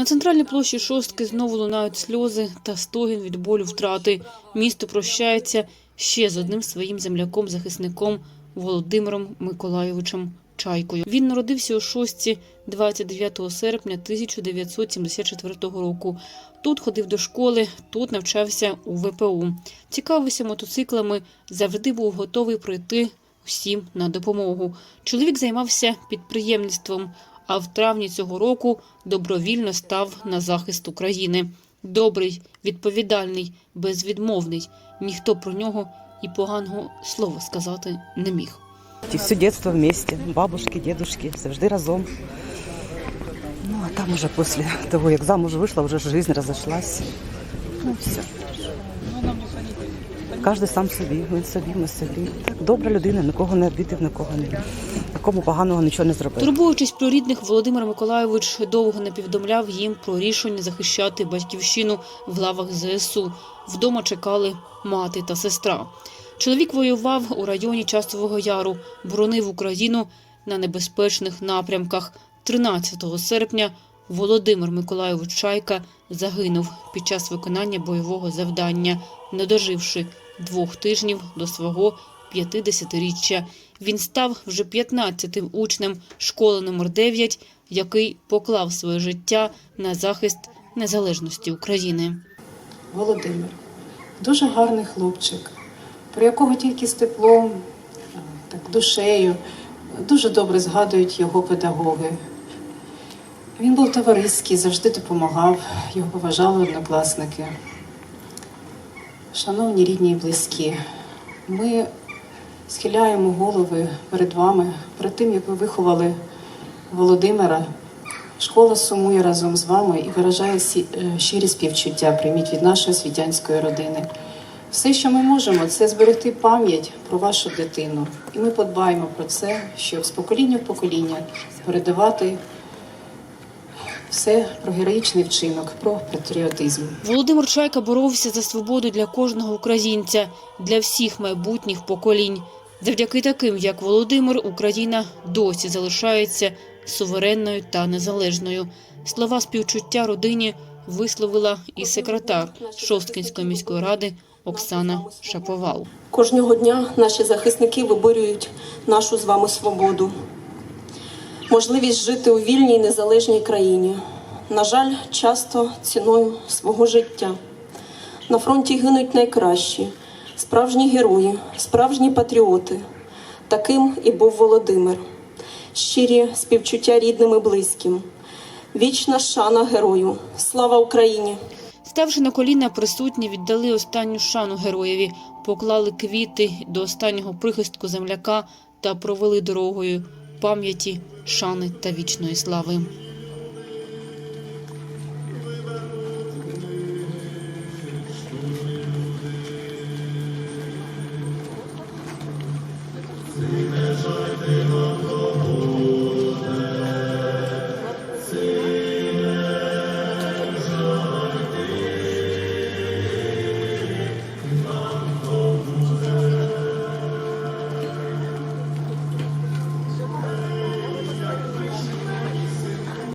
На центральній площі шостки знову лунають сльози та стогін від болю втрати. Місто прощається ще з одним своїм земляком-захисником Володимиром Миколайовичем Чайкою. Він народився у шостці 29 серпня 1974 року. Тут ходив до школи, тут навчався у ВПУ. Цікавився мотоциклами, завжди був готовий прийти всім на допомогу. Чоловік займався підприємництвом, а в травні цього року добровільно став на захист України. Добрий, відповідальний, безвідмовний. Ніхто про нього і поганого слова сказати не міг. І все дитинство вместе, бабушки, дедушки, завжди разом. Ну, а там уже після того, як замуж вийшла, вже ж життя розійшлась. Ну, все. Кожен сам собі, він собі, ми собі. Так, добра людина, нікого не обідив, нікого не нікому поганого нічого не зробив. Турбуючись про рідних, Володимир Миколайович довго не повідомляв їм про рішення захищати батьківщину в лавах ЗСУ. Вдома чекали мати та сестра. Чоловік воював у районі Часового Яру, боронив Україну на небезпечних напрямках. 13 серпня Володимир Миколайович Чайка загинув під час виконання бойового завдання, не доживши двох тижнів до свого 50-річчя. Він став вже 15-тим учнем школи номер 9, який поклав своє життя на захист незалежності України. Володимир. Дуже гарний хлопчик, про якого тільки з теплом, так, душею дуже добре згадують його педагоги. Він був товариський, завжди допомагав, його поважали однокласники. Шановні рідні і близькі, ми схиляємо голови перед вами, перед тим, як ви виховали Володимира. Школа сумує разом з вами і виражає е, щирі співчуття. Прийміть від нашої світянської родини. Все, що ми можемо, це зберегти пам'ять про вашу дитину. І ми подбаємо про це, щоб з покоління в покоління передавати все про героїчний вчинок, про патріотизм. Володимир Чайка боровся за свободу для кожного українця, для всіх майбутніх поколінь. Завдяки таким, як Володимир, Україна досі залишається суверенною та незалежною. Слова співчуття родині висловила і секретар Шосткинської міської ради Оксана Шаповал. Кожного дня наші захисники виборюють нашу з вами свободу, можливість жити у вільній незалежній країні. На жаль, часто ціною свого життя. На фронті гинуть найкращі, справжні герої, справжні патріоти. Таким і був Володимир. Щирі співчуття рідним і близьким. Вічна шана герою. Слава Україні! Ставши на коліна, присутні віддали останню шану героєві, поклали квіти до останнього прихистку земляка та провели дорогою пам'яті, шани та вічної слави. Жойти